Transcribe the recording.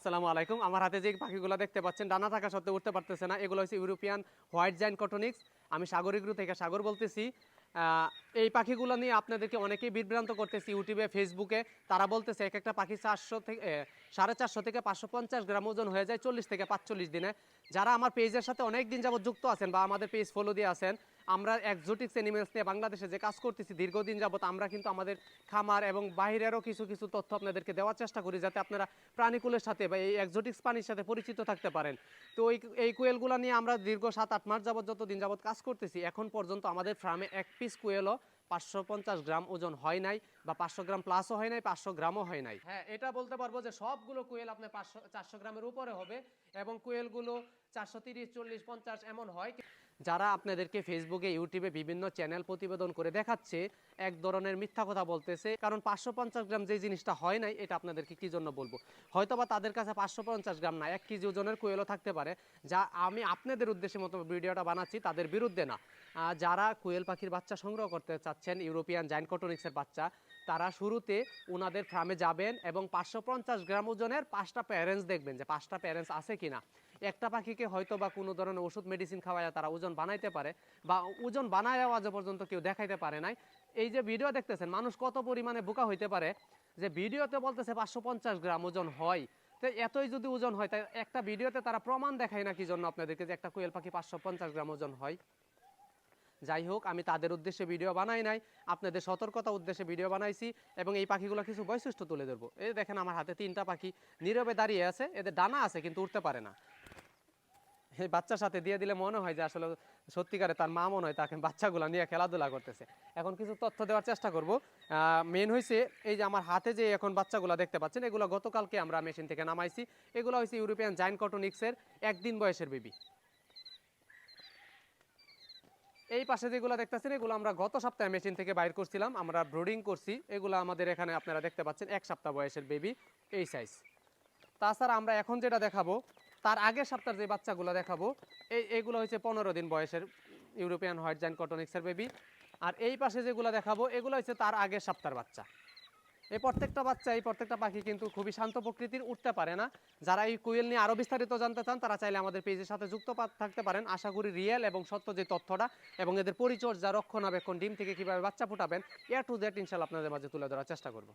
আসসালামু আলাইকুম। আমার হাতে যে পাখিগুলো দেখতে পাচ্ছেন, ডানা থাকা সত্ত্বেও উঠতে পারতেছে না। এগুলো হচ্ছে ইউরোপিয়ান হোয়াইট জাইন কটনিক্স আমি সাগরিক গ্রু থেকে সাগর বলতেছি। এই পাখিগুলো নিয়ে আপনাদেরকে অনেকেই বিভ্রান্ত করতেছি ইউটিউবে ফেসবুকে তারা বলতেছে এক একটা পাখি চারশো থেকে সাড়ে চারশো থেকে পাঁচশো পঞ্চাশ গ্রাম ওজন হয়ে যায় চল্লিশ থেকে পাঁচচল্লিশ দিনে। যারা আমার পেজের সাথে অনেক দিন যাবত যুক্ত আছেন বা আমাদের পেজ ফলো দিয়ে আছেন, আমরা একজোটিক্স অ্যানিমেলস নিয়ে বাংলাদেশে যে কাজ করতেছি দীর্ঘদিন যাবত আমরা কিন্তু আমাদের খামার এবং বাইরেরও কিছু কিছু তথ্য আপনাদেরকে দেওয়ার চেষ্টা করি যাতে আপনারা প্রাণীকুলের সাথে বা এই একজোটিক্স প্রাণীর সাথে পরিচিত থাকতে পারেন। তো এই এই কোয়েলগুলো নিয়ে আমরা দীর্ঘ সাত, আট মাস যাবত যত দিন যাবত কাজ করতেছি, এখন পর্যন্ত আমাদের ফার্মে এক পিস কোয়েলও পাঁচশো পঞ্চাশ গ্রাম ওজন হয় নাই বা পাঁচশো গ্রাম প্লাসও হয় নাই, পাঁচশো গ্রামও হয় নাই। হ্যাঁ এটা বলতে পারব যে সবগুলো কোয়েল আপনার পাঁচশো, চারশো গ্রামের উপরে হবে এবং কোয়েলগুলো চারশো তিরিশ, চল্লিশ, পঞ্চাশ এমন হয়। যারা আপনাদেরকে ফেসবুকে ইউটিউবে বিভিন্ন চ্যানেল প্রতিবেদন করে দেখাচ্ছে, এক ধরনের মিথ্যা কথা বলতেছে। কারণ পাঁচশো পঞ্চাশ গ্রাম যে জিনিসটা হয় নাই, এটা আপনাদেরকে কি জন্য বলব? হয়তোবা তাদের কাছে পাঁচশো পঞ্চাশ গ্রাম না, এক কেজি ওজনের কোয়েলও থাকতে পারে, যা আমি আপনাদের উদ্দেশ্যে মতো ভিডিওটা বানাচ্ছি, তাদের বিরুদ্ধে না। যারা কোয়েল পাখির বাচ্চা সংগ্রহ করতে চাচ্ছেন, ইউরোপিয়ান জাইন কটোনিক্সের বাচ্চা তারা শুরুতে ওনাদের ফার্মে যাবেন এবং পাঁচশো পঞ্চাশ গ্রাম ওজনের পাঁচটা প্যারেন্টস দেখবেন যে পাঁচটা প্যারেন্টস আছে কিনা। একটা পাখিকে হয়তো বা কোনো ধরনের ওষুধ মেডিসিন খাওয়ায় তারা ওজন বানাইতে পারে বা ওজন বানায় আজ পর্যন্ত কেউ দেখাইতে পারে নাই। এই যে ভিডিও দেখতেছেন, মানুষ কত পরিমাণে বোকা হইতে পারে যে ভিডিওতে বলতেছে পাঁচশো পঞ্চাশ গ্রাম ওজন হয়। তো এতই যদি ওজন হয় তাই একটা ভিডিওতে তারা প্রমাণ দেখায় না কি জন্য আপনাদেরকে যে একটা কোয়েল পাখি পাঁচশো পঞ্চাশ গ্রাম ওজন হয়? যাই হোক, আমি তাদের উদ্দেশ্যে ভিডিও বানাই নাই, আপনাদের সতর্কতা উদ্দেশ্যে ভিডিও বানাইছি এবং এই পাখিগুলো কিছু বৈশিষ্ট্য তুলে ধরবো। এই দেখেন, আমার হাতে তিনটা পাখি নীরবে দাঁড়িয়ে আছে, এদের ডানা আছে, কিন্তু উঠতে পারে না। এই বাচ্চার সাথে দিয়ে দিলে মনে হয় যে আসলে সত্যিকারে তার মা মনে হয় তাকে বাচ্চাগুলো নিয়ে খেলাধুলা করতেছে। এখন কিছু তথ্য দেওয়ার চেষ্টা করব। মেন হয়েছে এই যে আমার হাতে যে এখন বাচ্চাগুলো দেখতে পাচ্ছেন, এগুলো গতকালকে আমরা মেশিন থেকে নামাইছি। এগুলো হচ্ছে ইউরোপিয়ান জাইন কটনিক্সের একদিন বয়সের বেবি। এই পাশে যেগুলো দেখতেছেন, এগুলো আমরা গত সপ্তাহে মেশিন থেকে বাইর করছিলাম, আমরা ব্রোডিং করছি। এগুলো আমাদের এখানে আপনারা দেখতে পাচ্ছেন, এক সপ্তাহ বয়সের বেবি এই সাইজ তাছাড়া আমরা এখন যেটা দেখাবো, তার আগের সপ্তাহের যে বাচ্চাগুলো দেখাবো, এই, এগুলো হচ্ছে পনেরো দিন বয়সের ইউরোপিয়ান হোয়াইট জাইন কটনিক্সের বেবি আর এই পাশে যেগুলো দেখাবো, এগুলো হচ্ছে তার আগের সপ্তাহের বাচ্চা। এই প্রত্যেকটা বাচ্চা, এই প্রত্যেকটা পাখি কিন্তু খুবই শান্ত প্রকৃতির, উঠতে পারে না। যারা এই কুয়েল নিয়ে আরও বিস্তারিত জানতে চান, তারা চাইলে আমাদের পেজের সাথে যুক্ত থাকতে পারেন। আশা করি রিয়েল এবং সত্য যে তথ্যটা এবং এদের পরিচর্যা, রক্ষণাবেক্ষণ, ডিম থেকে কীভাবে বাচ্চা ফুটাবেন, এ টু জেড ইনশাল্লাহ আপনাদের মাঝে তুলে ধরার চেষ্টা করব।